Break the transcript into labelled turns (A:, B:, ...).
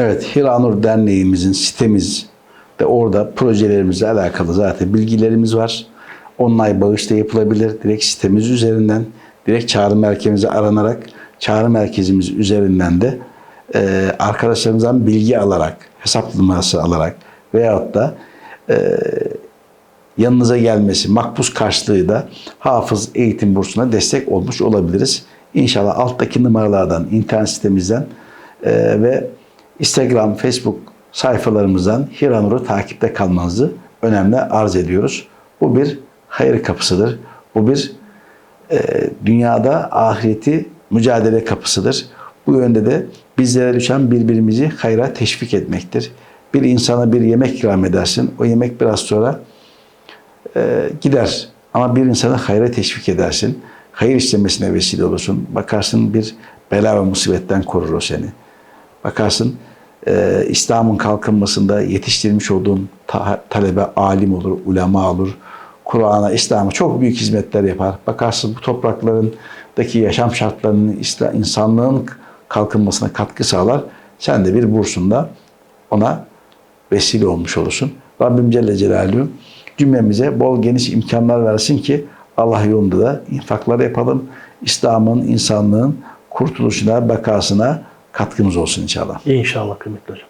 A: Evet, Hiranur Derneğimizin sitemiz de orada projelerimizle alakalı zaten bilgilerimiz var. Online bağış da yapılabilir. Direkt sitemiz üzerinden, direkt çağrı merkezimize aranarak, çağrı merkezimiz üzerinden de e, arkadaşlarımızdan bilgi alarak, hesap numarası alarak veyahut da e, yanınıza gelmesi, makbuz karşılığı da hafız eğitim bursuna destek olmuş olabiliriz. İnşallah alttaki numaralardan, internet sitemizden e, ve Instagram, Facebook sayfalarımızdan Hiranur'u takipte kalmanızı önemli arz ediyoruz. Bu bir hayır kapısıdır. Bu bir e, dünyada ahireti mücadele kapısıdır. Bu yönde de bizlere düşen birbirimizi hayra teşvik etmektir. Bir insana bir yemek ikram edersin. O yemek biraz sonra e, gider. Ama bir insanı hayra teşvik edersin. Hayır işlemesine vesile olursun. Bakarsın bir bela ve musibetten korur o seni. Bakarsın e, İslam'ın kalkınmasında yetiştirmiş olduğun ta- talebe alim olur, ulema olur. Kur'an'a, İslam'a çok büyük hizmetler yapar. Bakarsın bu topraklarındaki yaşam şartlarının, insanlığın kalkınmasına katkı sağlar. Sen de bir bursunda ona vesile olmuş olursun. Rabbim Celle Celaluhu cümlemize bol geniş imkanlar versin ki Allah yolunda da infaklar yapalım. İslam'ın, insanlığın kurtuluşuna, bekasına katkımız olsun inşallah.
B: İnşallah kıymetli hocam.